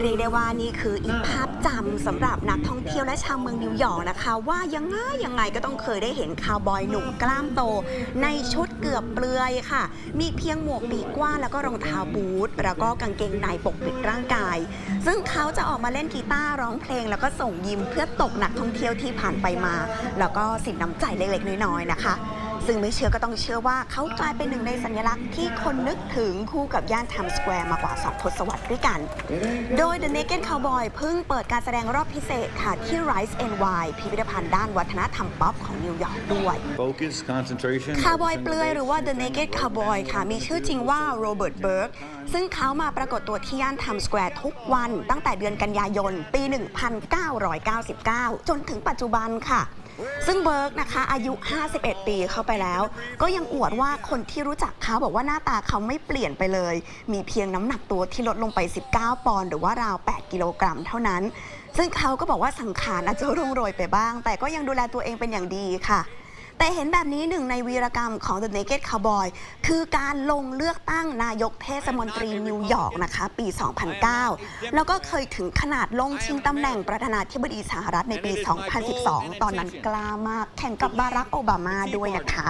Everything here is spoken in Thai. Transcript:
เรียกได้ว่านี่คืออีกภาพจำสำหรับนักท่องเที่ยวและชาวเมืองนิวยอร์กนะคะ ว่ายังไงยังไงก็ต้องเคยได้เห็นคาวบอยหนุ่มกล้ามโต ในชุดเกือบเปลือยค่ะ มีเพียงหมวกปีกกว้างแล้วก็รองเท้าบูท แล้วก็กางเกงในปกปิดร่างกาย ซึ่งเขาจะออกมาเล่นกีตาร์ร้องเพลง แล้วก็ส่งยิ้มเพื่อตกนักท่องเที่ยวที่ผ่านไปมา แล้วก็สินน้ำใจเล็กๆน้อยๆนะคะ ซึ่งไม่เชื่อก็ต้องเชื่อว่าเขากลายเป็นหนึ่งในสัญลักษณ์ที่คนนึกถึงคู่กับย่านไทม์สแควร์มากว่า 2 ทศวรรษด้วยกัน โดย The Naked Cowboy เพิ่งเปิดการแสดงรอบพิเศษค่ะที่ Rise and Wine พิพิธภัณฑ์ด้านวัฒนธรรมป๊อปของนิวยอร์กด้วย Focus, concentration. คาวบอยเปลือยหรือว่า The Naked Cowboy ค่ะมีชื่อจริงว่าโรเบิร์ตเบิร์กซึ่งเขามาปรากฏตัวที่ย่านไทม์สแควร์ทุกวันตั้งแต่เดือนกันยายน ปี 1999 จนถึงปัจจุบันค่ะ ซึ่งเบิร์กนะคะอายุ 51 ปีเข้าไปแล้ว ก็ยังอวดว่าคนที่รู้จักเขาบอกว่าหน้าตาเขาไม่เปลี่ยนไปเลย มีเพียงน้ำหนักตัวที่ลดลงไป 19 ปอนด์หรือว่าราว 8 กิโลกรัมเท่านั้น ซึ่งเขาก็บอกว่าสังขารอาจจะร่วงโรยไปบ้าง แต่ก็ยังดูแลตัวเองเป็นอย่างดีค่ะ แต่เห็นแบบนี้หนึ่งในวีรกรรมของ The Naked Cowboy คือการลงเลือกตั้งนายกเทศมนตรีนิวยอร์กนะคะ ปี 2009 แล้วก็เคยถึงขนาดลงชิงตำแหน่งประธานาธิบดีสหรัฐในปี 2012 ตอนนั้นกล้ามาก แข่งกับบารักโอบามาด้วยนะคะ